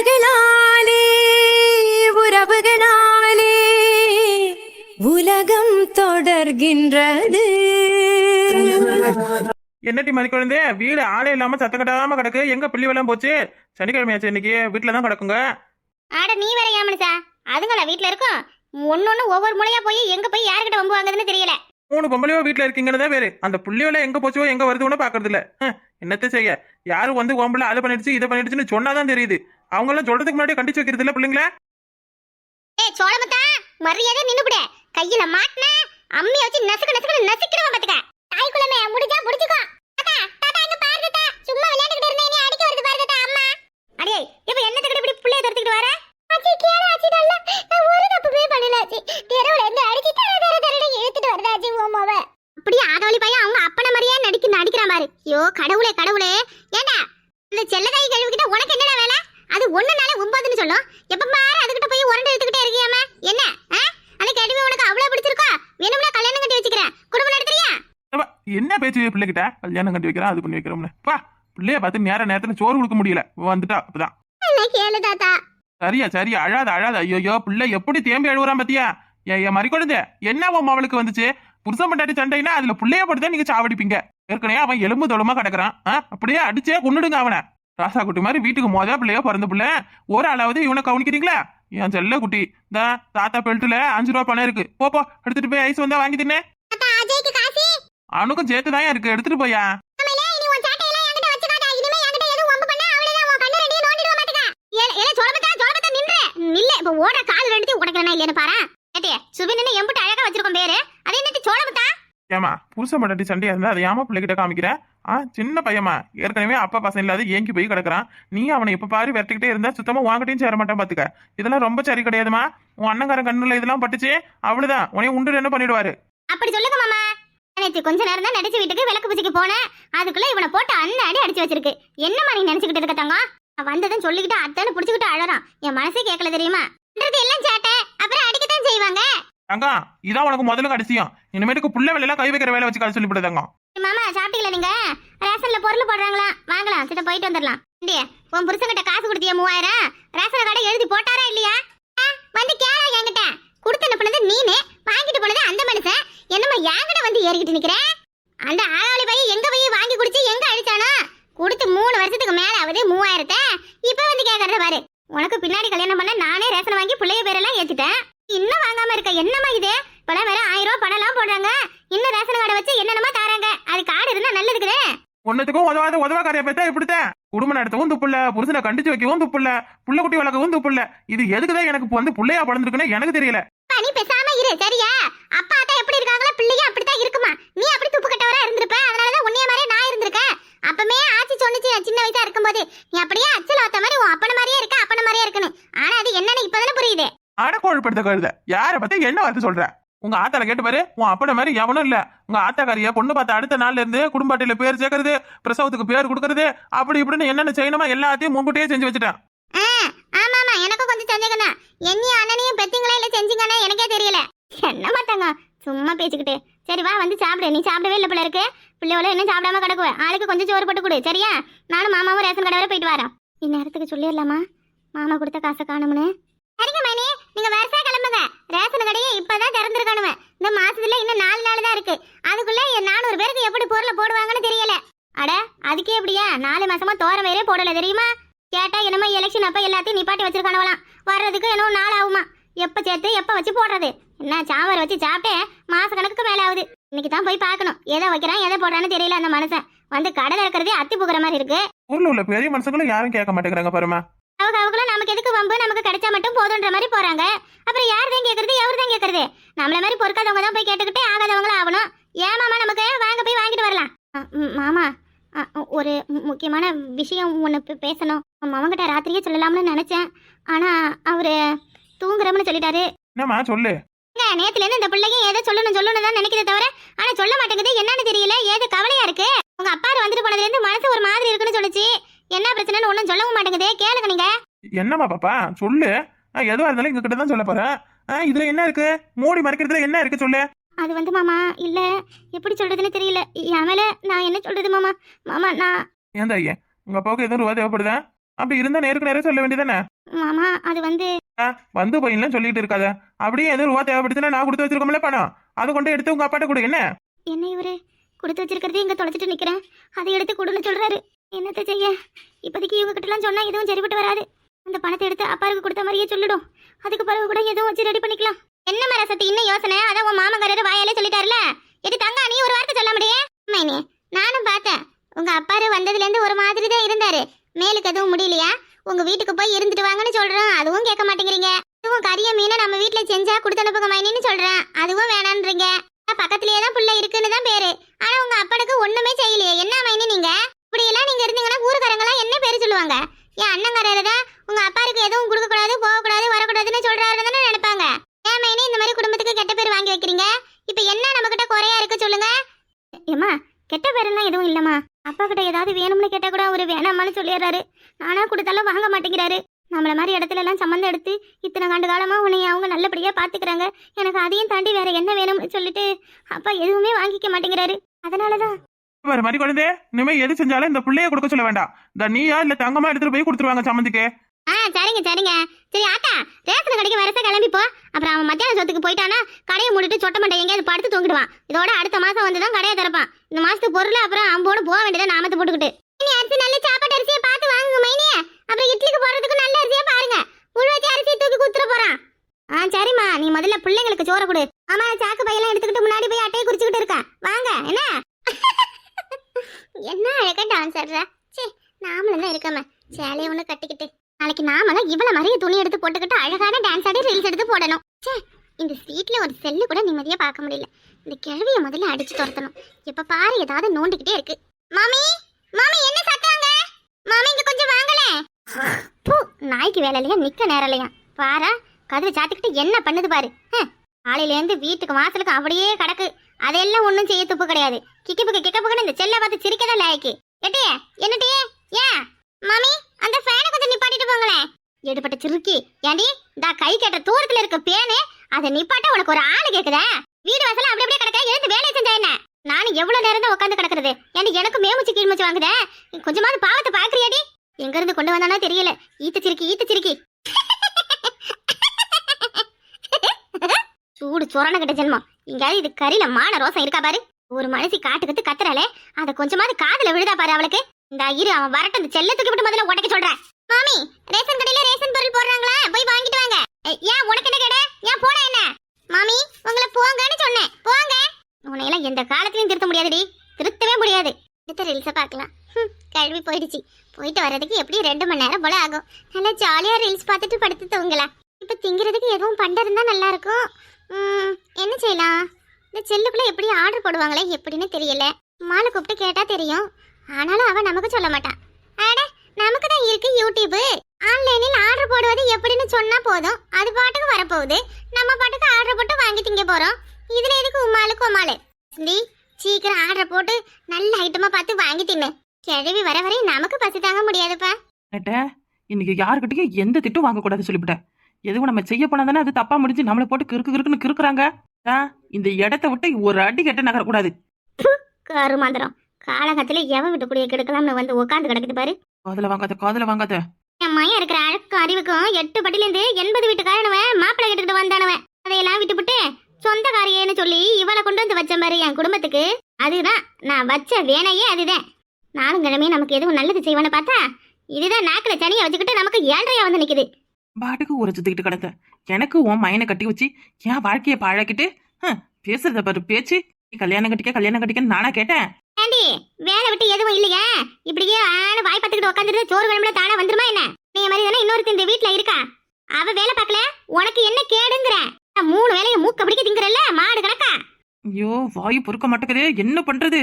உறவுகளாலே உறவுகளாலே உலகம் தொடர்கின்றது. என்னட்டி மதி குழந்தை? வீடு ஆளே இல்லாம சத்தம் கட்டாம கிடக்கு. எங்க பிள்ளை வெள்ளம் போச்சு? சனிக்கிழமையாச்சு இன்னைக்கு. வீட்டுல தான் கிடக்குங்க. ஆட நீ வேற ஏமனுசா அதுங்களா வீட்ல இருக்கும்? ஒன்னொன்னு ஒவ்வொரு முறையா போய் எங்க போய் யார்கிட்ட வம்பு வாங்குதுன்னு தெரியல. மூணு பொம்பளையோ வீட்டுல இருக்கீங்கன்னு தான் வேறு. அந்த புள்ளியோல எங்க போச்சோ எங்க வருதுன்னு பாக்குறது இல்ல என்னத்த செய்ய? யாரும் வந்து பொம்பளை அதை பண்ணிடுச்சு இதை பண்ணிடுச்சுன்னு சொன்னாதான் தெரியுது. அவங்க எல்லாம் சொல்றதுக்கு முன்னாடி கண்டிச்சு வைக்கிறது இல்ல பிள்ளைங்கள. ஏ சோழமுத்தா மரியாதை நின்னுபிட கையில மாட்டின அம்மிய வச்சு நசுக்கு நசுக்கு நசுக்கிடுவேன் பாத்துக்க. தாய்க்குள்ளமே முடிஞ்சா முடிச்சுக்கோ. தாத்தா தாத்தா இங்க பாரு தாத்தா. சும்மா விளையாண்டுக்கிட்டு இருந்தேன் நீ அடிக்க வருது பாரு தாத்தா அம்மா. அடே இப்ப என்னத்துக்கு இப்படி புள்ளைய துரத்திக்கிட்டு வர? ஆச்சி கேள ஆச்சி நல்ல. நான் ஒரு தப்புமே பண்ணல ஆச்சி. தெருவுல இருந்து அடிச்சு தர தர தரன்னு இழுத்துட்டு வரதா ஆச்சி அப்படியே ஆதவழி பையன் அவங்க அப்பன மாதிரியே நடிக்க நடிக்கிறான் பாரு. ஐயோ கடவுளே கடவுளே. ஏண்டா? இந்த செல்லதாய் கழுவிக்கிட்ட உனக்கு என்னடா வேலை? அது ஒண்ணுனால ஒன்பதுன்னு சொல்லும். எப்ப பாரு அதுகிட்ட போய் உரண்டு எடுத்துக்கிட்டே இருக்கியாம? என்ன? அந்த கழுவி உனக்கு அவ்வளவு பிடிச்சிருக்கா? வேணும்னா கல்யாணம் கட்டி வச்சுக்கிறேன். குடும்பம் நடத்துறியா? என்ன பேச்சு பிள்ளைகிட்ட? கல்யாணம் கட்டி வைக்கிறேன் அது பண்ணி வைக்கிறோம்னு. பா பிள்ளைய பார்த்து நேர நேரத்துல சோறு கொடுக்க முடியல. வந்துட்டா அப்பதான். என்ன கேளு தாத்தா. சரியா சரியா. அழாத அழாத. ஐயோ பிள்ளை எப்படி தேம்பி அழுகுறான் பாத்தியா? என் மறி குழந்தை என்ன உன் அவளுக்கு வந்துச்சு? புருஷன் பண்டாட்டி சண்டைனா அதுல புள்ளைய போட்டு நீங்க சாவடிப்பீங்க. ஏற்கனவே அவன் எலும்பு தொழுமா கிடக்குறான். அப்படியே அடிச்சே கொன்னுடுங்க அவனை. ராசா குட்டி மாதிரி வீட்டுக்கு மொத பிள்ளையோ பிறந்த பிள்ளை ஒரு அளவுது இவனை கவனிக்கிறீங்களா? என் செல்ல குட்டி இந்த தாத்தா பெல்ட்டுல அஞ்சு ரூபா பணம் இருக்கு. போ போ எடுத்துட்டு போய் ஐஸ் வந்தா வாங்கி தின்னே. அவனுக்கும் சேர்த்து தான் இருக்கு. எடுத்துட்டு போயா நில்ல. இப்ப ஓடுற கால் ரெண்டுத்தையும் உடைக்கிறனா இல்லையான்னு பாரு சுபின்னு எம்பிட்டு அழகா வச்சிருக்கோம் பேரு. அது என்னது சோழபத்தா ஏமா புருஷன் பண்டாட்டி சண்டையா இருந்தா அதை ஏமா பிள்ளைகிட்ட காமிக்கிற? ஆ சின்ன பையமா ஏற்கனவே அப்பா பசங்க இல்லாத ஏங்கி போய் கிடக்குறான். நீ அவனை எப்ப பாரு விரட்டிக்கிட்டே இருந்தா சுத்தமா வாங்கிட்டையும் சேர மாட்டான் பாத்துக்க. இதெல்லாம் ரொம்ப சரி கிடையாதுமா உன் அண்ணங்காரன் கண்ணுல இதெல்லாம் பட்டுச்சு. அவ்வளவுதான். உனைய உண்டு என்ன பண்ணிடுவாரு? அப்படி சொல்லுங்க மாமா. நேற்று கொஞ்ச நேரம் தான் நடிச்சு வீட்டுக்கு விளக்கு பூஜைக்கு போனேன். அதுக்குள்ள இவனை போட்டு அண்ணன் அடி அடிச்சு வச்சிருக்கு. என்னம்மா நீ நினைச்சுக்கிட்டு இருக்க தங்கம்? வந்ததும் சொல்லிக்கிட்டு அத்தனை புடிச்சுக்கிட்டு அழறான். என் மனசே கேட்கல தெரியுமா? எல்லாம் சேட்டை. அப்புறம் அடிக்கத்தான் செய்வாங்க. தங்கம் இதான் உனக்கு முதல்ல கடைசியம். இனிமேட்டுக்கு புள்ள வேலையெல்லாம் கை வைக்கிற வேலை வச்சு கதை சொல்லிவிடு தங்கம். மாமா சாப்பிட்டீங்களா நீங்க? ரேஷன்ல பொருள் போடுறாங்களா? வாங்கலாம் சித்த போயிட்டு வந்துடலாம். இண்டியா உன் புருஷன்கிட்ட காசு கொடுத்தியா மூவாயிரம்? ரேஷன் கடை எழுதி போட்டாரா இல்லையா? வந்து கேளா என்கிட்ட. கொடுத்து அனுப்புனது நீனு வாங்கிட்டு போனது அந்த மனுஷன். என்னம்மா என்கிட்ட வந்து ஏறிக்கிட்டு நிக்கிறேன் அந்த ஆளாளி பையன் எங்க போய் வாங்கி குடிச்சு எங்க அழிச்சானோ? கொடுத்து மூணு வருஷத்துக்கு மேல ஆகுது மூவாயிரத்தை இப்ப வந்து கேக்குறத பாரு. உனக்கு பின்னாடி கல்யாணம் பண்ண நானே ரேஷன் வாங்கி பிள்ளைய பேரெல்லாம் ஏத்திட்டேன். இன்னும் வாங்காம இருக்க. என்னம்மா இது? இப்பெல்லாம் வேற ஆயிரம் ரூபாய் பணம் எல்லாம் போடுறாங்க. இன்னும் ரேஷன் கார்டை வச்சு என்னென்னமோ தராங்க. அது கார்டு இருந்தா நல்லதுக்குதே. ஒன்னத்துக்கும் உதவாத உதவாக்காரிய பெத்தா இப்படித்தான் குடும்பம் நடத்தவும் துப்புள்ள புருஷனை கண்டிச்சு வைக்கவும் துப்புள்ள புள்ள குட்டி வளர்க்கவும் துப்புள்ள இது எதுக்குதான் எனக்கு வந்து புள்ளையா பிறந்திருக்குன்னு எனக்கு தெரியல. நீ பேசாம இரு சரியா? அப்பா அத்தா எப்படி இருக்காங்களோ பிள்ளையும் அப்படித்தான் இருக்குமா. நீ அப்படி துப்பு கட்டவரா இருந்திருப்ப. அதனாலதான் உன்னைய மாதிரியே நான் இருந்திருக்கேன். அப்பமே ஆச்சி சொன்னுச்சு சின்ன வயசா இருக்கும்போது. நீ அப்படியே அச்சல் ஆத்த மாதிரி உன் அப்பன மாதிரியே இருக்க அப்பன மாதிரியே இருக்குன்னு ஆனா அது என்னன்னு இப்பதானே புரியுது அடக்கோழ்படுத்த கருத. யார பத்தி என்ன வார்த்தை சொல்ற? உங்க ஆத்தால கேட்டு பாரு. உன் அப்பட மாதிரி எவனும் இல்ல. உங்க ஆத்தாக்காரிய பொண்ணு பார்த்த அடுத்த நாள்ல இருந்து குடும்பாட்டில பேர் சேர்க்கறது பிரசவத்துக்கு பேர் கொடுக்கறது அப்படி இப்படின்னு என்னென்ன செய்யணுமா எல்லாத்தையும் முன்கூட்டியே செஞ்சு வச்சுட்டேன். ஆமா ஆமா. எனக்கும் கொஞ்சம் சந்தேகம் என்னையும் அண்ணனையும் பெத்தீங்களா இல்ல செஞ்சீங்கன்னு எனக்கே தெரியல. என்ன மாட்டாங்க சும்மா பேசிக்கிட்டு. சரி வா வந்து சாப்பிடு. நீ சாப்பிடவே இல்லை போல இருக்கு. பிள்ளையோட என்ன சாப்பிடாம கிடக்குவேன். ஆளுக்கு கொஞ்சம் சோறு போட்டு கொடு சரியா? நானும் மாமாவும் ரேஷன் கடை வரை போயிட்டு வரேன் இந்நேரத்துக்கு சொல்லிடலாமா? மாமா கொடுத்த காசை காணும்னு. சரிங்க மணி. நீங்க வருஷா கிளம்புங்க. ரேஷன் கடையை இப்பதான் திறந்திருக்கானுவ இந்த மாசத்துல இன்னும் நாலு நாள் தான் இருக்கு. அதுக்குள்ள என் நானூறு பேருக்கு எப்படி பொருளை போடுவாங்கன்னு தெரியல. அட அதுக்கே எப்படியா? நாலு மாசமா தோர வேறே போடல தெரியுமா? கேட்டா என்னமோ எலெக்ஷன் அப்ப எல்லாத்தையும் நிப்பாட்டி வச்சிருக்கானவலாம். வர்றதுக்கு என்னவோ நாள் ஆகுமா? எப்ப சேர்த்து எப்ப வச்சு போடுறது? என்ன சாம்பார் வச்சு சாப்பிட்டே மாச கணக்குக்கு மேல ஆகுது. இன்னைக்கு தான் போய் பார்க்கணும். எதை வைக்கிறான் எதை போடுறான்னு தெரியல அந்த மனுஷன். வந்து கடலை இருக்கிறதே அத்தி புகுற மாதிரி இருக்கு. ஊர்ல உள்ள பெரிய மனுஷங்களும் யாரும் கேட்க மாட்டேங்கிறாங்க பாருமா அவங்க அவங்களும் நமக்கு எதுக்கு வம்பு? நமக்கு கிடைச்சா மட்டும் போதுன்ற மாதிரி போறாங்க. அப்புறம் யார் தான் கேக்குறது? எவர் தான் கேக்குறது? நம்மள மாதிரி பொறுக்காதவங்க தான் போய் கேட்டுக்கிட்டு ஆகாதவங்களும் ஆகணும். ஏன் மாமா நமக்கு? வாங்க போய் வாங்கிட்டு வரலாம். மாமா ஒரு முக்கியமான விஷயம் ஒன்று பேசணும். மாமங்கிட்ட ராத்திரியே சொல்லலாம்னு நினைச்சேன். ஆனா அவரு தூங்குறோம்னு சொல்லிட்டாரு. என்னம்மா சொல்லு. நேத்துல இருந்து இந்த பிள்ளைங்க ஏதோ சொல்லணும் சொல்லணும் தான் நினைக்கிறத தவிர ஆனா சொல்ல மாட்டேங்குது. என்னன்னு தெரியல. ஏது கவலையா இருக்கு? உங்க அப்பா வந்துட்டு போனதுல இருந்து மனசு ஒரு மாதிரி இருக்குன்னு சொல்லுச்சு. என்ன பிரச்சனைன்னு ஒன்றும் சொல்லவும் மாட்டேங்குதே. கேளுங்க நீங்க. என்னம்மா பாப்பா? சொல்லு. நான் எதுவா இருந்தாலும் எங்க கிட்ட தான் சொல்ல போறேன் ஆ, இதுல என்ன இருக்கு? மூடி மறைக்கிறதுல என்ன இருக்கு சொல்லு. அது வந்து மாமா இல்ல. எப்படி சொல்றதுன்னு தெரியல. என் மேல நான் என்ன சொல்றது மாமா? மாமா நான் ஏன் தாயே உங்க அப்பாவுக்கு எதுவும் ரூபா தேவைப்படுதா? அப்படி இருந்தா நேருக்கு நேரம் சொல்ல வேண்டியதானே? மாமா அது வந்து வந்து போயின்லாம் சொல்லிட்டு இருக்காத. அப்படியே எதுவும் ரூபா தேவைப்படுதுன்னா நான் கொடுத்து வச்சிருக்கோம்ல பணம். அதை கொண்டு எடுத்து உங்க அப்பாட்ட கொடு என்ன? என்ன இவரு? கொடுத்து வச்சிருக்கிறதே இங்க தொலைச்சிட்டு நிக்கிறேன். அதை எடுத்து கொடுன்னு சொல்றாரு. என்னத்த செய்ய? இப்போதைக்கு இவங்க கிட்டலாம் சொன்னால் எதுவும் சரிப்பட்டு வராது. அந்த பணத்தை எடுத்து அப்பாருக்கு கொடுத்த மாதிரியே சொல்லிடும். அதுக்கு பிறகு கூட எதுவும் வச்சு ரெடி பண்ணிக்கலாம். என்ன மர சத்தி இன்னும் யோசனை? அதான் உன் மாமங்காரரு வாயாலே சொல்லிட்டாருல? எது தங்கா நீ ஒரு வார்த்தை சொல்ல முடியே மைனி நானும் பார்த்தேன். உங்க அப்பாரு வந்ததுலேருந்து ஒரு மாதிரி தான் இருந்தாரு. மேலுக்கு எதுவும் முடியலையா? உங்க வீட்டுக்கு போய் இருந்துட்டு வாங்கன்னு சொல்றேன் அதுவும் கேட்க மாட்டேங்கிறீங்க. இதுவும் கறிய மீனை நம்ம வீட்டுல செஞ்சா கொடுத்து அனுப்புங்க மைனின்னு சொல்றேன். அதுவும் வேணான்றீங்க. பக்கத்துலயே தான் புள்ள இருக்குன்னு தான் பேரு. ஆனா உங்க அப்பனுக்கு ஒண்ணுமே செய்யலையே. என்ன மைனி நீங்க? இப்படி எல்லாம் நீங்க இருந்தீங்கன்னா ஊருக்காரங்க என்ன பேர் சொல்லுவாங்க? என் அண்ணங்காரர் தான். உங்க அப்பாருக்கு எதுவும் கொடுக்க கூடாது போக கூடாது வரக்கூடாதுன்னு சொல்றாரு தானே நினைப்பாங்க. ஏன் மைனி இந்த மாதிரி குடும்பத்துக்கு கெட்ட பேர் வாங்கி வைக்கிறீங்க? இப்ப என்ன நம்ம கிட்ட குறையா இருக்கு சொல்லுங்க? ஏமா கெட்ட பேரெல்லாம் எதுவும் இல்லம்மா. அப்பா கிட்ட ஏதாவது வேணும்னு கேட்டா கூட அவரு வேணாமான்னு சொல்லிடுறாரு. நானா கொடுத்தாலும் வாங்க மாட்டேங்கிறாரு. நம்மள மாதிரி இடத்துல எல்லாம் சம்மந்தம் எடுத்து இத்தனை ஆண்டு காலமா உன்னை அவங்க நல்லபடியா பாத்துக்கிறாங்க. எனக்கு அதையும் தாண்டி வேற என்ன வேணும்னு சொல்லிட்டு அப்பா எதுவுமே வாங்கிக்க மாட்டேங்கிறாரு. அதனாலதான் வேற மாதிரி குழந்தை இனிமே எது செஞ்சாலும் இந்த பிள்ளைய கொடுக்க சொல்ல வேண்டாம். இந்த நீயா இல்ல தங்கமா எடுத்துட்டு போய் கொடுத்துருவாங்க சம்மந்திக்கு ஆ சரிங்க சரிங்க. சரி ஆத்தா ரேஷன் கடைக்கு வரச கிளம்பி போ. அப்புறம் அவன் மத்தியான சொத்துக்கு போயிட்டானா கடையை மூடிட்டு சொட்ட மண்டை எங்கேயாவது படுத்து தூங்கிடுவான். இதோட அடுத்த மாசம் வந்து தான் கடையை திறப்பான். இந்த மாசத்துக்கு பொருள் அப்புறம் அம்போடு போக வேண்டியதா நாமத்தை போட்டுக்கிட்டு. இனி அரிசி நல்ல சாப்பாடு அரிசியை பார்த்து வாங்குங்க மைனியே அப்புறம் இட்லிக்கு போடுறதுக்கு நல்ல அரிசியா பாருங்க. உள்வச்சி அரிசியை தூக்கி குத்துற போறான். ஆ சரிம்மா நீ முதல்ல பிள்ளைங்களுக்கு சோற கொடு. ஆமா சாக்கு பையெல்லாம் எடுத்துக்கிட்டு முன்னாடி போய் அட்டையை குறிச்சுக்கிட்டு இருக்கா. வாங்க என்ன? டான்ஸ் ஆடுற சே நாமளும் தான் இருக்கமே. சேலையை ஒன்று கட்டிக்கிட்டு. நாளைக்கு நாமளும் இவ்வளவு மாதிரியே துணி எடுத்து போட்டுக்கிட்டு அழகான டான்ஸ் ஆடி ரீல்ஸ் எடுத்து போடணும். ச்சே இந்த ஸ்ட்ரீட்ல ஒரு செல்லு கூட நிம்மதியா பார்க்க முடியல. இந்த கிழவிய முதல்ல அடிச்சு துரத்தணும். இப்போ பாரு ஏதாவது நோண்டிக்கிட்டே இருக்கு. மாமி மாமி என்ன சத்தாங்க மாமி இங்க கொஞ்சம் வாங்கலே பூ நாய்க்கு வேலை இல்லையா? நிக்க நேரம் இல்லையா? பாரா கதவை சாத்திக்கிட்டு என்ன பண்ணுது பாரு. காலையிலேருந்து இருந்து வீட்டுக்கு வாசலுக்கு அப்படியே கிடக்கு. அதெல்லாம் ஒண்ணும் செய்ய துப்பு கிடையாது. கிக்கப்புக்கு கிக்கப்புக்குன்னு இந்த செல்ல பார்த்து சிரிக்கதான் லாய்க்கு. எட்டியே என்னட்டியே ஏன் மாமி அந்த ஃபேனை கொஞ்சம் நிப்பாட்டிட்டு போங்களேன். எடுபட்ட சிறுக்கி ஏண்டி இந்த கை கட்ட தூரத்துல இருக்க பேனு அதை நிப்பாட்ட உனக்கு ஒரு ஆளு கேக்குதா? வீடு வாசல அப்படி அப்படியே கிடக்க எழுந்து வேலையை செஞ்சா என்ன? நானும் எவ்வளவு நேரம் தான் உட்காந்து கிடக்குறது? ஏண்டி எனக்கு மேமுச்சு கீழ்முச்சு வாங்குதே? கொஞ்சமாவது பாவத்தை பாக்குறியாடி? எங்க இருந்து கொண்டு வந்தானோ தெரியல. ஈத்த சிறுக்கி ஈத்த சிறுக்கி. சூடு சொரண கிட்ட ஜென்மம். இங்கேயாவது இது கறியில மான ரோசம் இருக்கா பாரு. ஒரு மனசி காட்டுக்கத்து கத்துறாளே. அத கொஞ்சமாவது காதுல விழுதா பாரு அவளுக்கு. இந்த இரு அவன் வரட்டும் இந்த செல்லத்துக்கு விட்டு முதல்ல உடைக்க சொல்றேன். மாமி ரேஷன் கடையில ரேஷன் பொருள் போடுறாங்களா? போய் வாங்கிட்டு வாங்க. ஏன் உனக்கு என்ன கேட? ஏன் போட என்ன? மாமி உங்களை போங்கன்னு சொன்னேன். போங்க. உன்னையெல்லாம் எந்த காலத்திலயும் திருத்த முடியாதுடி. திருத்தவே முடியாது. அடுத்த ரீல்ஸை பார்க்கலாம். கழுவி போயிடுச்சு. போயிட்டு வர்றதுக்கு எப்படியும் ரெண்டு மணி நேரம் போல ஆகும். நல்லா ஜாலியா ரீல்ஸ் பார்த்துட்டு படுத்து தூங்கலாம். இப்ப திங்கிறதுக்கு எதுவும் பண்ட நல்லா இருக்கும். என்ன செய்யலாம்? இந்த செல்லுக்குள்ள எப்படி ஆர்டர் போடுவாங்களே எப்படின்னு தெரியல. மாலை கூப்பிட்டு கேட்டா தெரியும். ஆனாலும் அவன் நமக்கு சொல்ல மாட்டான் அட நமக்கு தான் இருக்கு யூடியூப். ஆன்லைனில் ஆர்டர் போடுவது எப்படின்னு சொன்னா போதும். அது பாட்டுக்கு வரப்போகுது. நம்ம பாட்டுக்கு ஆர்டர் போட்டு வாங்கி திங்க போறோம். இதுல எதுக்கு உமாலு கோமாலு? நீ சீக்கிரம் ஆர்டர் போட்டு நல்ல ஐட்டமா பார்த்து வாங்கி தின்னு. கிழவி வர வரை நமக்கு பசி தாங்க முடியாதுப்பா. இன்னைக்கு யாருக்கிட்டையும் எந்த திட்டும் வாங்கக்கூடாது சொல்லிவிட்டேன் எதுவும் நம்ம செய்ய போனா தானே அது தப்பா முடிஞ்சு நம்மளை போட்டு கிறுக்கு கிறுக்குன்னு கிறுக்குறாங்க. இந்த இடத்த விட்டு ஒரு அடி கெட்ட நகரக்கூடாது. கருமாந்திரம். காலகத்துல எவன் விட்டு குடிய கெடுக்கலாம்னு வந்து உட்காந்து கிடக்குது பாரு. காதல வாங்காத காதல வாங்காத. என் மையம் இருக்கிற அழக்கும் அறிவுக்கும் எட்டு பட்டிலேருந்து எண்பது வீட்டுக்காரனவன் மாப்பிள்ளை கட்டுக்கிட்டு வந்தானவன். அதையெல்லாம் விட்டுப்புட்டு சொந்த காரியன்னு சொல்லி இவளை கொண்டு வந்து வச்ச மாதிரி என் குடும்பத்துக்கு. அதுதான் நான் வச்ச வேணையே அதுதான். நானும் கிழமையே நமக்கு எதுவும் நல்லது செய்வான்னு பார்த்தா இதுதான் நாக்குல சனியை வச்சுக்கிட்டு நமக்கு ஏழ்றையா வந்து நிக்குது. பாட்டுக்கு ஊரை சுத்திக்கிட்டு கிடந்த எனக்கு உன் மயனை கட்டி வச்சு என் வாழ்க்கையை பாழாக்கிட்டு பேசுறத பாரு பேச்சு. கல்யாணம் கட்டிக்க கல்யாணம் கட்டிக்கன்னு நானா கேட்டேன். ஏண்டி வேலை விட்டு எதுவும் இல்லையா? இப்படியே ஆன வாய் பார்த்துக்கிட்டு உட்காந்துட்டு சோறு வேணும்ல தானே வந்துருமா என்ன? நீ மாதிரி தானே இன்னொருத்தி இந்த வீட்ல இருக்கா? அவ வேலை பார்க்கல? உனக்கு என்ன கேடுங்கிற? நான் மூணு வேலையை மூக்க பிடிக்க திங்கிறல்ல? மாடு கணக்கா? ஐயோ வாய் பொறுக்க மாட்டேங்குதே. என்ன பண்றது?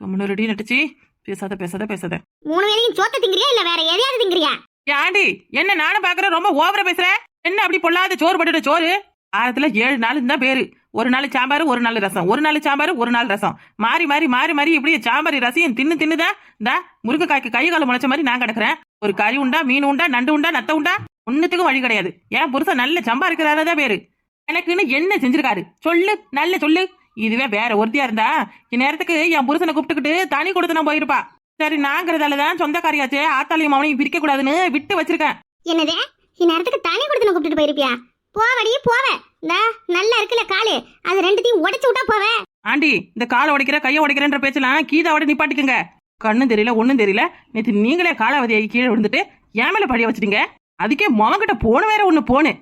கம்முன்னு ரெடி நட்டுச்சு. பேசாத பேசாத பேசாத. மூணு வேலையும் சோத்த திங்கிறியா இல்ல வேற எதையாவது திங்கிறியா? ஆண்டி என்ன நானும் பாக்குறேன் ரொம்ப ஓவரா பேசுற? என்ன அப்படி பொல்லாத சோறு பட்டுட்ட சோறு? வாரத்துல ஏழு நாள் தான் பேரு. ஒரு நாள் சாம்பார் ஒரு நாள் ரசம். ஒரு நாள் சாம்பார் ஒரு நாள் ரசம். மாறி மாறி மாறி மாறி இப்படி சாம்பார் ரசையும் தின்னு தின்னுதான் இந்த முருங்கைக்காய்க்கு கை காலம் முளைச்ச மாதிரி நான் கிடக்குறேன். ஒரு கறி உண்டா மீன் உண்டா நண்டு உண்டா நத்த உண்டா? ஒன்னுத்துக்கும் வழி கிடையாது. ஏன் புருஷன் நல்ல சம்பாதிக்கிறாரதான் பேரு. எனக்குன்னு என்ன செஞ்சிருக்காரு? சொல்லு நல்ல சொல்லு. இதுவே வேற ஒருத்தியா இருந்தா இந்நேரத்துக்கு என் புருஷனை கூப்பிட்டுக்கிட்டு தனி கொடுத்து நான் போயிருப்பா. சரி நாங்கிறதால தான் சொந்தக்காரியாச்சே. ஆத்தாளியும் அவனையும் பிரிக்க கூடாதுன்னு விட்டு வச்சிருக்கேன். என்னதே? இந்நேரத்துக்கு தண்ணி கொடுத்து கூப்பிட்டுட்டு போயிருப்பியா? போவடி போவ இந்த நல்லா இருக்குல்ல காலு. அது ரெண்டுத்தையும் உடைச்சு விட்டா போவே ஆண்டி இந்த காலை உடைக்கிற கையை உடைக்கிறன்ற பேச்செல்லாம் கீதாவோட நிப்பாட்டிக்கங்க. கண்ணும் தெரியல ஒண்ணும் தெரியல. நேத்து நீங்களே காலாவதியாகி கீழே விழுந்துட்டு ஏன் மேல படிய வச்சிட்டீங்க. அதுக்கே மொவங்கிட்ட போன வேற ஒண்ணு போனு.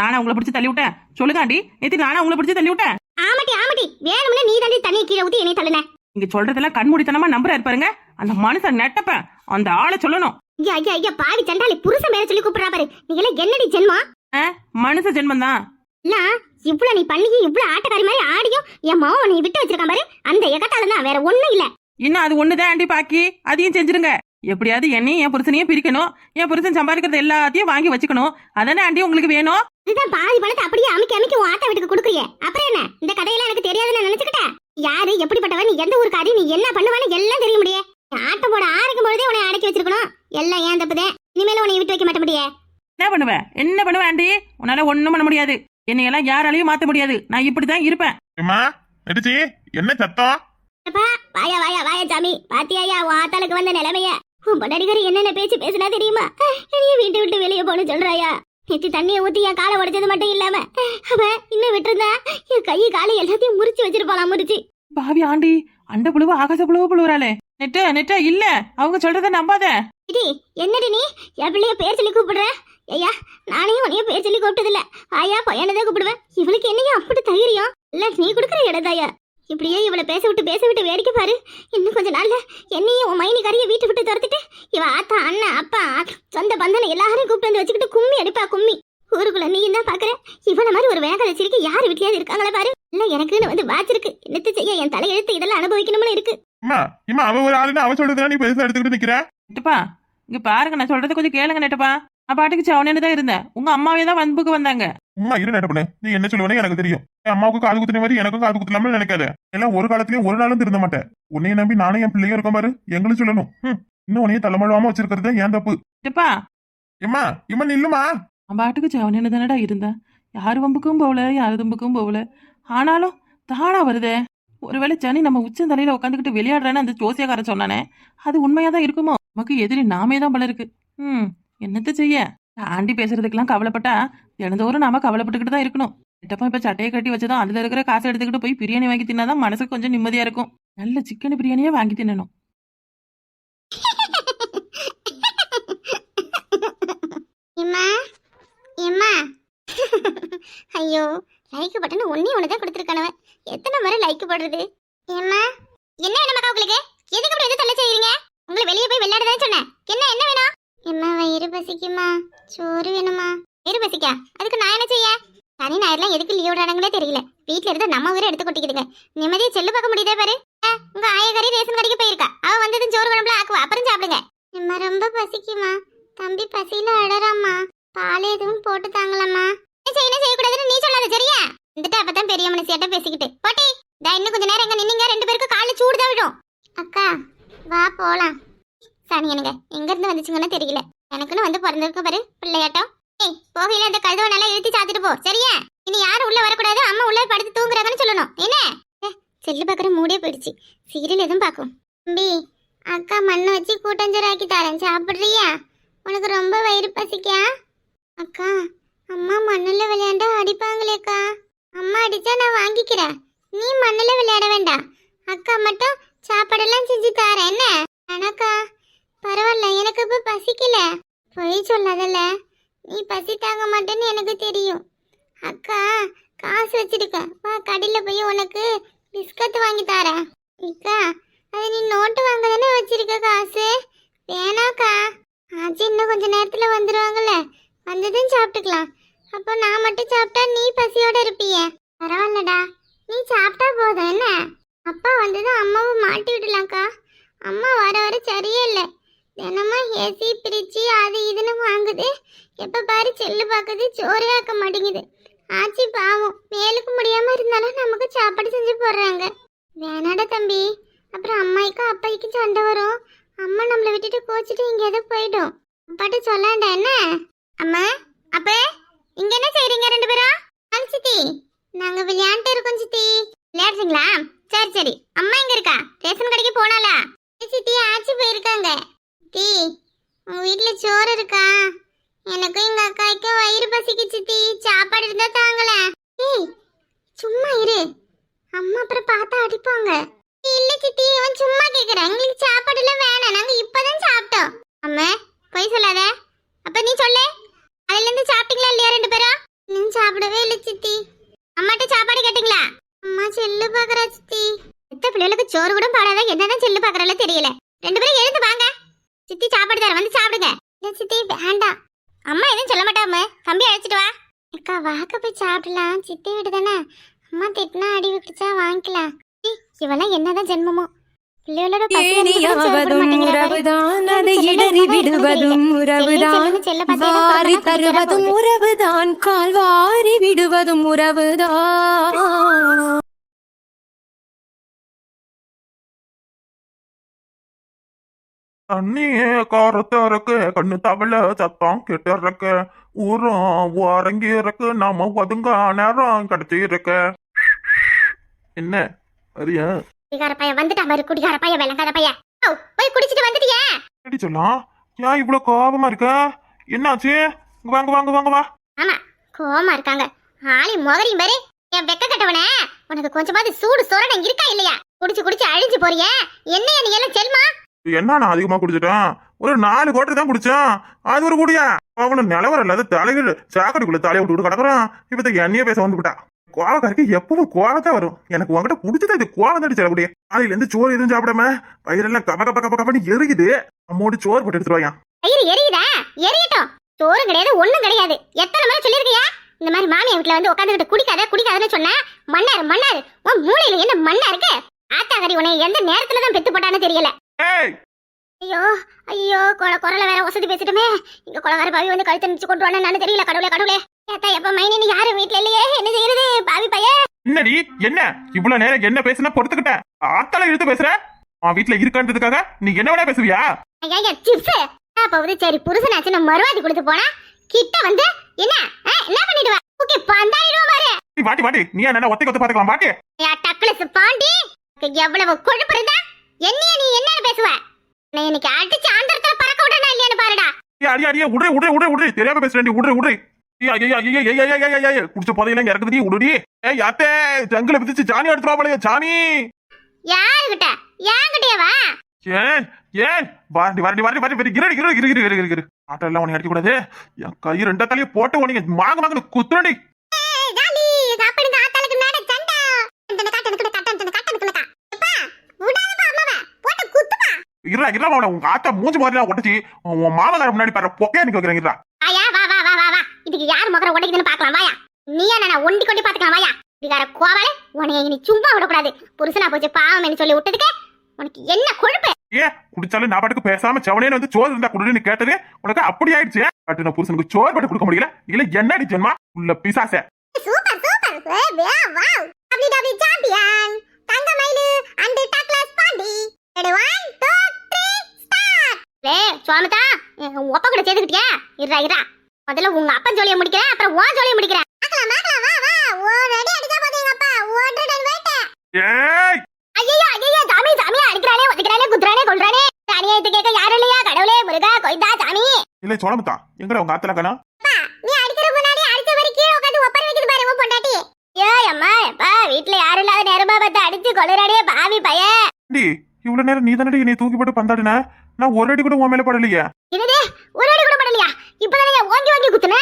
நானே உங்களை பிடிச்சி தள்ளி விட்டேன். சொல்லுங்க ஆண்டி. நேத்து நானே உங்களை பிடிச்சி தள்ளி விட்டேன். ஆமாட்டி ஆமாட்டி. வேணும்னே நீ தாண்டி தண்ணியை கீழே ஊத்தி என்னை தள்ளுன. நீங்க சொல்றதெல்லாம் கண்மூடித்தனமா நம்புறாரு பாருங்க. அந்த மனுஷன் நெட்டப்ப அந்த ஆளை சொல்லணும். ஐயா ஐயா ஐயா பாவி சண்டாளி புருஷன் பேர சொல்லி கூப்பிடுறா பாரு. நீ எல்லாம் என்னடி ஜென்மா மனுஷ ஜென்மம் தான் இல்ல இவ்வளவு நீ பண்ணி இவ்வளவு ஆட்டக்காரி மாதிரி ஆடியும் என் மாவன் நீ விட்டு வச்சிருக்கான் பாரு. அந்த எகத்தால தான் வேற ஒண்ணும் இல்ல. இன்னும் அது ஒண்ணுதான் ஆண்டி பாக்கி. அதையும் செஞ்சிருங்க. எப்படியாவது என்னையும் என் புருஷனையும் பிரிக்கணும். என் புருஷன் சம்பாதிக்கிறது எல்லாத்தையும் வாங்கி வச்சுக்கணும். அதானே ஆண்டி உங்களுக்கு வேணும்? இதுதான் பாதி பணத்தை அப்படியே அமுக்கி அமுக்கி உன் ஆத்தா வீட்டுக்கு கொடுக்குறியே. அப்புறம் என்ன? இந்த கதையெல்லாம் எனக்கு தெரியாதுன்னு நினைச்சுக்கிட்டேன். யாரு? எப்படிப்பட்டவன்? நீ எந்த ஊருக்காரி? நீ என்ன பண்ணுவான்னு எல்லாம் தெரியும் முடியே. ஆட்டம் போட ஆரம்பிக்கும் பொழுதே உன்னை அடக்கி வச்சிருக்கணும். எல்லாம் ஏன் தப்புதே? இனிமேல உன்னை விட்டு வைக்க மாட்ட முடியே. என்ன பண்ணுவேன் என்ன பண்ணுவேன் ஆண்டி? உன்னால ஒண்ணும் பண்ண முடியாது. என்னையெல்லாம் யாராலையும் மாத்த முடியாது. நான் இப்படிதான் இருப்பேன். நெடுச்சி என்ன சத்தம்? அப்பா, வாயா வாயா வாயா சாமி. பாத்தியாயா உன் ஆத்தாளுக்கு வந்த நிலைமைய. உன் பொண்டாடிக்காரி என்னென்ன பேச்சு பேசுனா தெரியுமா? என்னைய வீட்டு விட்டு வெளியே போன சொல்றாயா? நேற்று தண்ணியை ஊத்தி என் காலை உடைச்சது மட்டும் இல்லாம அவ இன்னும் விட்டுருந்தா என் கை காலை எல்லாத்தையும் முறிச்சு வச்சிருப்பாளாம் முறிச்சு. பாவி ஆண்டி அண்ட புழுவு ஆகாச புழுவு புழுவுறாளே நெட்ட நெட்ட இல்ல. அவங்க சொல்றத நம்பாத. இடி என்னடி நீ? என் பிள்ளைய பேர் சொல்லி கூப்பிடுற? ஐயா நானே உனைய பேர் சொல்லி கூப்பிட்டதில்ல. ஆயா பையனதே கூப்பிடுவேன். இவளுக்கு என்னையா அப்படி தைரியம்? இல்ல நீ கொடுக்குற இடதாயா இப்படியே இவளை பேச விட்டு பேச விட்டு வேடிக்கை பாரு. இன்னும் கொஞ்ச நாள்ல என்னையும் உன் மைனி கறியை வீட்டு விட்டு துரத்திட்டு இவ ஆத்தா அண்ணன் அப்பா சொந்த பந்தனை எல்லாரையும் கூப்பிட்டு வந்து வச்சுக்கிட்டு கும்மி அடிப்பா கும்மி. ஊருக்குள்ள நீ தான் பாக்குற. இவன மாதிரி ஒரு வேக வச்சிருக்கு யார் வீட்லயாவது இருக்காங்களா பாரு. இல்ல எனக்குன்னு வந்து வாச்சிருக்கு என்னத்து செய்ய என் தலையெழுத்து இதெல்லாம் அனுபவிக்கணும்னு இருக்கு. அம்மா இம்மா அவ ஒரு ஆளுன்னு அவ சொல்றதுனா நீ பெருசா எடுத்துக்கிட்டு நிக்கிற? நெட்டப்பா இங்க பாருங்க நான் சொல்றத கொஞ்சம் கேளுங்க நெட்டப்பா. நான் பாட்டுக்கு சவனேன்னு தான் இருந்தேன். உங்க அம்மாவே தான் வன்புக்கு வந்தாங்க. உம்மா இரு நெட்டப்பண்ணு நீ என்ன சொல்லுவேன்னு எனக்கு தெரியும். என் அம்மாவுக்கு காது குத்துன மாதிரி எனக்கும் காது குத்தலாம்னு நினைக்காத. எல்லாம் ஒரு காலத்திலயும் ஒரு நாளும் திருந்த மாட்டேன். உன்னைய நம்பி நானும் என் பிள்ளையும் இருக்கோம் பாரு. எங்களும் சொல்லணும். இன்னும் உன்னைய தலைமழுவாம வச்சிருக்கிறது ஏன் தப்பு. நெட்டப்பா ஏம்மா இம்மா நில்லுமா நான் பாட்டுக்கு சவனேன்னு தானடா இருந்தேன். யார் வம்புக்கும் போகல யார் தும்புக்கும் போகல. ஆனாலும் தானா வருதே. ஒருவேளை சனி நம்ம உச்சந்தலையில உட்காந்துக்கிட்டு விளையாடுறேன்னு அந்த ஜோசியக்காரன் சொன்னானே அது உண்மையா தான் இருக்குமோ? நமக்கு எதிரி நாமே தான் போல இருக்கு. ம் என்னத்த செய்ய? ஆண்டி பேசுறதுக்கெல்லாம் கவலைப்பட்டா தினந்தோறும் நாம கவலைப்பட்டுக்கிட்டு தான் இருக்கணும். கிட்டப்பா இப்ப சட்டையை கட்டி வச்சதும் அதுல இருக்கிற காசை எடுத்துக்கிட்டு போய் பிரியாணி வாங்கி தின்னாதான் மனசுக்கு கொஞ்சம் நிம்மதியா இருக்கும். நல்ல சிக்கன் பிரியாணியே வாங்கி தின்னணும். ஐயோ லைக் பட்டன் ஒன்னே ஒன்று தான் எத்தனை முறை லைக் போடுறது? ஏமா என்ன வேணுமாக்கா உங்களுக்கு? எதுக்கு அப்படி எது தள்ள செய்யறீங்க? உங்களை வெளியே போய் விளையாடுறதா சொன்னேன். என்ன என்ன வேணும்? எம்மா வயிறு பசிக்குமா? சோறு வேணுமா? வயிறு பசிக்கா? அதுக்கு நான் என்ன செய்ய? சனி ஞாயிறுலாம் எதுக்கு லீவ் விடானுங்களே தெரியல. வீட்டில் இருந்து நம்ம ஊரை எடுத்து கொட்டிக்கிதுங்க. நிம்மதியை செல்லு பார்க்க முடியுதே பாரு? உங்க ஆயக்காரி ரேஷன் கடைக்கு போயிருக்கா. அவ வந்ததும் சோறு குழம்புல ஆக்குவா. அப்புறம் சாப்பிடுங்க. எம்மா ரொம்ப பசிக்குமா? தம்பி பசியில அடறாம்மா. பால் எதுவும் போட்டு தாங்கலாமா என்ன செய்யணும் செய்யக்கூடாதுன்னு நீ சொல்லாத சரியா? வந்துட்டு அப்பதான் பெரிய மனுஷியாட்ட பேசிக்கிட்டு. போட்டி. இன்னும் கொஞ்ச நேரம் எங்க நின்னீங்க. ரெண்டு பேருக்கு காலில் சூடு தான் விடும். அக்கா வா போலாம். சனி எனக்கு எங்க இருந்து வந்துச்சுங்கன்னு தெரியல. எனக்குன்னு வந்து பிறந்திருக்க பாரு பிள்ளையாட்டம். ஏய் போகையில அந்த கழுதவை நல்லா இழுத்து சாத்திட்டு போ சரியா? இனி யாரும் உள்ள வரக்கூடாது அம்மா உள்ள படுத்து தூங்குறாங்கன்னு சொல்லணும். என்ன? செல்லு பாக்குற மூடே போயிடுச்சு. சீரியல் எதுவும் பார்க்கும். தம்பி அக்கா மண்ணை வச்சு கூட்டஞ்சோறு ஆக்கி தரேன். சாப்பிட்றியா? உனக்கு ரொம்ப வயிறு பசிக்கா? அக்கா அம்மா மண்ணில் விளையாண்டா அடிப்பாங்களேக்கா அம்மா அடிச்சா நான் வாங்கிக்கிறேன். நீ மண்ணில் விளையாட வேண்டாம். அக்கா மட்டும் சாப்பாடெல்லாம் செஞ்சு தரேன். என்ன எனக்கா பரவாயில்ல எனக்கு இப்போ பொய் சொல்லாதல்ல. நீ பசி தாங்க மாட்டேன்னு எனக்கு தெரியும். அக்கா காசு வச்சிருக்க. வா கடையில் போய் உனக்கு பிஸ்கட் வாங்கி தரேன். அக்கா அது நீ நோட்டு வாங்க தானே வச்சிருக்க காசு? வேணாக்கா. ஆச்சு இன்னும் கொஞ்ச நேரத்தில் வந்துடுவாங்கல்ல வந்ததும் சாப்பிட்டுக்கலாம். அப்போ நான் மட்டும் சாப்பிட்டா நீ பசியோட இருப்பியே. பரவாயில்லடா. நீ சாப்பிட்டா போதும் என்ன? அப்பா வந்ததும் அம்மாவை மாட்டி விடலாம்க்கா. அம்மா வர வர சரியே இல்லை. தினமும் ஏசி பிரிச்சு அது இதுன்னு வாங்குது. எப்போ பாரு செல்லு பார்க்குது சோறே ஆக்க மாட்டேங்குது. ஆச்சி பாவம் மேலுக்கு முடியாமல் இருந்தாலும் நமக்கு சாப்பாடு செஞ்சு போடுறாங்க. வேணாடா தம்பி. அப்புறம் அம்மாய்க்கும் அப்பாய்க்கும் சண்டை வரும். அம்மா நம்மளை விட்டுட்டு கோச்சிட்டு எங்கேயாவது போயிடும். அப்பாட்ட சொல்லாண்டா என்ன? அம்மா அப்ப இங்க என்ன செய்றீங்க ரெண்டு பேரும்? சித்தி. நாங்க விளையாண்டு இருக்கோம் சித்தி. விளையாடுறீங்களா? சரி சரி. அம்மா எங்க இருக்கா? ரேஷன் கடைக்கு போனாலா சித்தி ஆச்சு போயிருக்காங்க. டீ உங்க வீட்ல சோறு இருக்கா? எனக்கும் எங்க அக்காய்க்கும் வயிறு பசிக்கு சித்தி. சாப்பாடு இருந்தா தாங்கல ஏய் சும்மா இரு. அம்மா அப்புறம் பார்த்தா அடிப்பாங்க. இல்ல சித்தி அவன் சும்மா கேக்குறான் எங்களுக்கு சாப்பாடு எல்லாம் வேணாம். நாங்க இப்பதான் சாப்பிட்டோம். அம்மா பொய் சொல்லாத. அப்ப நீ சொல்லு. அதுல இருந்து சாப்பிட்டீங்களா இல்லையா ரெண்டு பேரும்? இன்னும் சாப்பிடவே இல்ல சித்தி. அம்மாட்ட சாப்பாடு கேட்டீங்களா? அம்மா செல்லு பாக்குறா சித்தி. எத்த பிள்ளைகளுக்கு சோறு கூட பாடாத. என்னதான் செல்லு பாக்குறால தெரியல. ரெண்டு பேரும் எழுந்து வாங்க. சித்தி சாப்பாடு தர வந்து சாப்பிடுங்க. இல்ல சித்தி வேண்டாம். அம்மா எதுவும் சொல்ல மாட்டாம. தம்பி அழைச்சிட்டு வா. அக்கா வாக்க போய் சாப்பிடலாம். சித்தி வீடு தானே. அம்மா திட்டினா அடி விட்டுச்சா வாங்கிக்கலாம். இவெல்லாம் என்னதான் ஜென்மமோ. பிள்ளைகளோட வாரி தருவதும். உறவுதான். கால் வாரி விடுவதும் உறவுதான். தண்ணியே காரத்தா இருக்கு கண்ணு தவள சத்தம் கிட்ட இருக்கு ஊரும் உறங்கி இருக்கு நாம ஒதுங்க நேரம் கிடைச்சி இருக்கு என்ன? சரியா குடிகார பையன் வந்துட்டான் பாரு குடிகார பையன் விளங்காத பையன். போய் குடிச்சிட்டு வந்துட்டியா. எப்படி சொல்லலாம் ஏன் இவ்வளவு கோபமா இருக்க? என்னாச்சு? வாங்க வாங்க வாங்க வா. ஆமா கோவமா இருக்காங்க. ஆளி முகரையும் பாரு. என் வெக்க கட்டவனே உனக்கு கொஞ்சமாவது சூடு சொரணம் இருக்கா இல்லையா? குடிச்சு குடிச்சு அழிஞ்சு போறியே. என்னைய நீ எல்லாம் செல்மா? என்ன நான் அதிகமா குடிச்சிட்டேன்? ஒரு நாலு கோட்டர் தான் குடிச்சேன். அது ஒரு குடியா? அவனு நிலவரம் இல்லாத தலைகள் சாக்கடைக்குள்ள தலையை விட்டு விட்டு கிடக்குறான். இப்ப என்னையே பேச வந்துவிட்டா. கோவக்காருக்கு எப்பவும் கோவத்தான் வரும். எனக்கு உங்ககிட்ட பிடிச்சது இது கோவம் தான் செல்லக்கூடிய காலையில இருந்து சோறு எதுவும் சாப்பிடாம வயிறெல்லாம் கப கப கப கபன்னு எரிக்குது அம்மோடு சோறு போட்டு எடுத்துருவாயா வயிறு எரியுதா? எரியட்டும். சோறு கிடையாது ஒண்ணும் கிடையாது. எத்தனை முறை சொல்லிருக்கியா இந்த மாதிரி மாமியா வீட்டுல வந்து உட்காந்துக்கிட்டு குடிக்காத குடிக்காதன்னு சொன்னா மன்னார் மன்னார் உன் மூளையில என்ன மண்ணா இருக்கு? ஆத்தாகரி உன்னை எந்த நேரத்துல தான் பெத்து போட்டான்னு தெரியல. ஏய்! ஐயோ ஐயோ கொல குரல வேற வசதி பேசிட்டுமே. இங்க கொலகார பாவி வந்து கழுத்து நிச்சு கொண்டு வந்தான்னு தெரியல. கடவுளே கடவுளே. ஏத்தா எப்ப மைனி யாரும் வீட்ல இல்லையே. என்ன செய்யறது? பாவி பைய. என்னடி? என்ன? இவ்வளவு நேரம் என்ன பேசுன? பொறுத்துக்கிட்டேன் ஆத்தால இழுத்து பேசுற? அவன் வீட்டுல இருக்கான்றதுக்காக நீ என்ன வேணா பேசுவியா? ஐயா சிப்ஸ். போகுது? சரி புருஷனாச்சுன்னு மறுவாதி கொடுத்து போனா கிட்ட வந்து என்ன? என்ன பண்ணிடுவ ஓகே பந்தாயிடுவோம் பாரு. வாட்டி வாட்டி நீ என்ன ஒத்தை கொத்து பாத்துக்கலாம் வாட்டி டக்ளஸ் பாண்டி. எவ்வளவு கொழுப்பு இருந்தா என்னைய நீ என்னன்னு பேசுவ நான் இன்னைக்கு அடிச்சு ஆந்திரத்துல பறக்க விடணும் இல்லையான்னு பாருடா ஏய், அடி அடியே உடே உடே உடே உடே தெரியாம பேசுறேன் உடே உடே ஐயா ஐயா ஐயா ஐயா ஐயா ஐயா ஐயா குடிச்ச போதையில இங்க இறக்குதுடி உடுடி ஏய் யாத்தே ஜங்கில சாணி எடுத்துவா போலயே சாணி யாருகிட்ட யாங்கிட்டயே வா ஏன் ஏன் வாடி வாடி வாடி வாடி வாடி கிரடி கிரடி கிரடி கிரடி கிரடி கிரடி ஆட்டம் எல்லாம் உனக்கு அடிக்க கூடாது என் கை ரெண்டா தலையை போட்டு உனக்கு மாங்க மாங்க குத்துறடி ஏய், ஜாலி சாப்பிடுங்க ஆத்தாளுக்கு மேல சண்டை கட்டன கட்டன கட்டன கட்டன கட்டன கட்டன எப்பா விடாதப்பா அம்மாவை போட்டு குத்துப்பா இருடா இருடா அவனை உங்க ஆத்தா மூஞ்சி மாதிரி ஒட்டச்சு. உன் மாமனார் முன்னாடி பாரு பொக்கையா நிக்க வைக்கிறேன் இருடா. ஆயா வா வா வா வா வா. இதுக்கு யார் முகர உடைக்குதுன்னு பார்க்கலாம் வாயா. நீ என்ன ஒண்டி கொண்டி பாத்துக்கலாம் வாயா. இதுக்கார கோவலே உன்னை இனி சும்மா விடக்கூடாது. புருஷனா போச்சு பாவம் சொல்லி விட்டதுக்கு உனக்கு என்ன கொழுப்பு? ஏன் குடிச்சாலும் நான் பாட்டுக்கு பேசாம செவனேன்னு வந்து சோறு இருந்தா குடுன்னு கேட்டது உனக்கு அப்படி ஆயிடுச்சு. பட் நான் புருஷனுக்கு சோறு பாட்டு கொடுக்க முடியல. இல்ல என்னடி ஜென்மா? உள்ள பிசாச. Super super wow wow W W champion தங்க மயிலு and Douglas Pandi. Ready 1 2 3 start லே சுவாமிதா ஒப்ப கூட சேர்த்துக்கிட்டியா இருடா இருடா. முதல்ல உங்க அப்பன் ஜோலியை முடிக்கிறேன் அப்புறம் உன் ஜோலியை அப்பா. ஏய்! ஐயோ ஐயோ சாமி சாமி அடிக்கிறானே ஒதுக்கிறானே குத்துறானே கொல்றானே அநியாயத்தை கேட்க யாரும் இல்லையா கடவுளே முருகா கொய்தா சாமி. இல்ல சோழமுத்தா எங்கடா உங்க ஆத்தல கணா நீ அடிக்கிற முன்னாடி அடிச்ச வரை கீழே உட்காந்து ஒப்பர வைக்குது பாரு உன் பொண்டாட்டி. ஏ அம்மா எப்பா வீட்ல யாரும் இல்லாத நேரமா பார்த்து அடிச்சு கொள்ளுறாடே பாவி பைய டி இவ்வளவு நேரம் நீ தானடி என்னை தூக்கி போட்டு பந்தாடின? நான் ஒரு அடி கூட உன் மேல படலையே. என்னது? ஒரு அடி கூட படலையா? இப்பதானே ஓங்கி ஓங்கி குத்துன?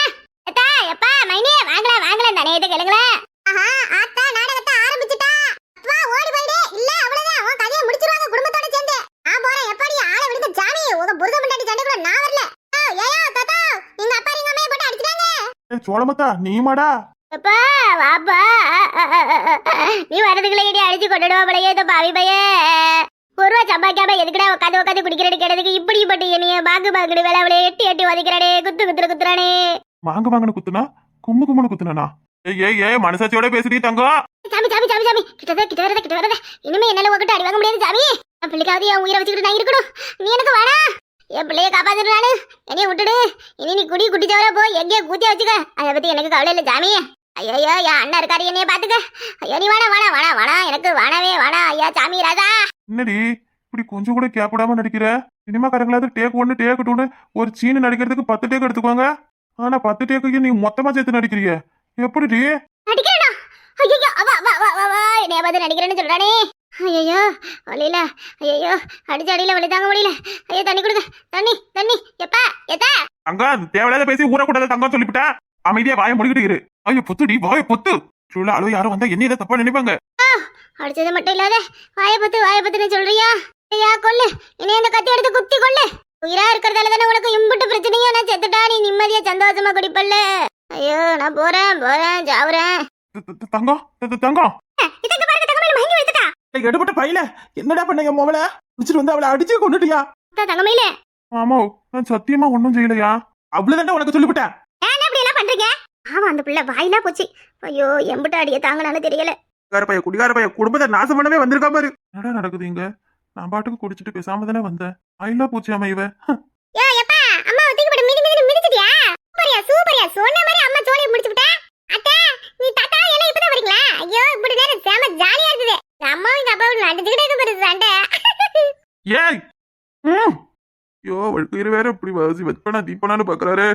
அத்தா எப்பா மைனே வாங்கல வாங்கல தானே இதை கேளுங்களே ஆஹா ஆத்தா நாடகத்தை ஆரம்பிச்சிட்டா. அப்பா ஓடி போயிடு. இல்ல அவ்வளவுதான். உன் கதையை முடிச்சிருவாங்க குடும்பத்தோட சேர்ந்து. நான் போறேன். எப்படி ஆளை விடுங்க ஜாமி உங்க புருஷ முன்னாடி சண்டை கூட நான் வரல. ஏயா தாத்தா எங்க அப்பா எங்க அம்மையை போட்டு அடிச்சிட்டாங்க. ஏய் சோழமுத்தா நீமாடா அப்பா வாப்பா. நீ வரதுக்குள்ள இடி அடிச்சு கொண்டுடுவா இந்த பாவி பைய. ஒரு ரூபா சம்பாதிக்காம எதுக்குடா உட்காந்து உட்காந்து குடிக்கிறது கேட்டதுக்கு இப்படி பட்டு என்னைய பாக்கு பாக்குடு வேலை அவளே எட்டி எட்டி உதைக்கிறானே குத்து குத்துற குத்துறானே. வாங்க வாங்கன்னு குத்துனா? கும்மு கும்முன்னு குத்துனா ஏய் ஏய் ஏய் மனசாட்சியோட பேசுடி தங்கம் சாமி சாமி சாமி சாமி. கிட்ட கிட்ட வரத கிட்ட வரத இனிமே என்னால உங்ககிட்ட அடி வாங்க முடியாது சாமி. என் பிள்ளைக்காவது என் உயிரை வச்சுக்கிட்டு நான் இருக்கணும். நீ எனக்கு வேணா என் பிள்ளைய காப்பாத்துட்டு நானு. என்னைய விட்டுடு. இனி நீ குடி குடிச்சவர போ. எங்கேயோ கூத்தியா வச்சுக்க. அதை பத்தி எனக்கு கவலை இல்லை சாமி. ஐயோ என் அண்ணன் இருக்காரு என்னைய பாத்துக்க ஐயோ நீ வேணா வேணா வேணா வேணா எனக்கு வேணவே வேணா ஐயா சாமி ராஜா. என்னடி இப்படி கொஞ்சம் கூட கேட்க விடாம நடிக்கிற? சினிமாக்காரங்களாவது டேக் ஒன்று டேக் டூன்னு ஒரு சீனு நடிக்கிறதுக்கு பத்து டேக் எடுத்துக்குவாங்க ஆனா பத்து டேக்கு நீ மொத்தமா சேர்த்து நடிக்கிறிய? எப்படி நடிக்கிறேனா? ஐயோ அவ அவ அவ அவ, என்னைய பார்த்து நடிக்கிறேன்னு சொல்றானே. ஐயோ வழியில ஐயோ அடிச்ச அடியில வலி தாங்க முடியல. ஐயோ தண்ணி கொடுங்க. தண்ணி தண்ணி. எப்பா எத்தா? அங்க தேவையில்லாத பேசி ஊறக்கூடாத தங்கம் சொல்லிவிட்டா? அமைதியா வாய முடிக்கிட்டு இரு. ஐயோ பொத்துடி வாய பொத்து. சொல்ல அளவு யாரும் வந்தா என்ன தப்பா நினைப்பாங்க. அடிச்சது மட்டும் இல்லாத வாய பத்து வாய பத்துன்னு சொல்றியா? ஐயா கொல்லு. இனி அந்த கத்தி எடுத்து குத்தி கொல்லு. உயிரா இருக்கிறதால தானே உனக்கு இம்புட்டு பிரச்சனையும் நான் செத்துட்டா நீ நிம்மதியா சந்தோஷமா குடிப்பல்ல. ஐயோ நான் போறேன் போறேன் த- தங்கம் தங்கம். இந்த எடுபட்ட பையில. என்னடா பண்ண என் மோவல குடிச்சிட்டு வந்து அவளை அடிச்சு கொண்டுட்டியா தங்கமயில ஆமா நான் சத்தியமா ஒண்ணும் செய்யலையா? அவ்வளவுதான் உனக்கு சொல்லிவிட்டேன் ஏன் இப்படி எல்லாம் பண்றீங்க ஆமா அந்த பிள்ளை வாயிலா போச்சு. ஐயோ எம்புட்டு அடிய தாங்கனாலும் தெரியல. குடிகார பைய குடிகார பைய குடும்பத்தை நாசம் பண்ணவே வந்திருக்கா பாரு. என்னடா நடக்குது இங்க? நான் பாட்டுக்கு குடிச்சிட்டு பேசாம தானே வந்தேன். ஐலா பூச்சி அம்மா இவ யோ எப்பா அம்மா ஒத்திக்கு போட்டு மிதி மிதி மிதிச்சிட்டியா? சூப்பரியா சூப்பரியா. சொன்ன மாதிரி அம்மா சோழியை முடிச்சு விட்டா? அத்தை நீ தாத்தா எல்லாம் இப்பதான் வரீங்களா? ஐயோ இப்படி நேரம் செம ஜாலியா இருக்குது. இந்த அம்மாவும் இந்த அப்பாவும் நடிச்சுக்கிட்டே இருக்க போறது சண்டை. ஏய்! ஐயோ வழுக்குயிரு வேற இப்படி வாசி வச்சப்பனா தீப்பனான்னு பாக்குறாரு.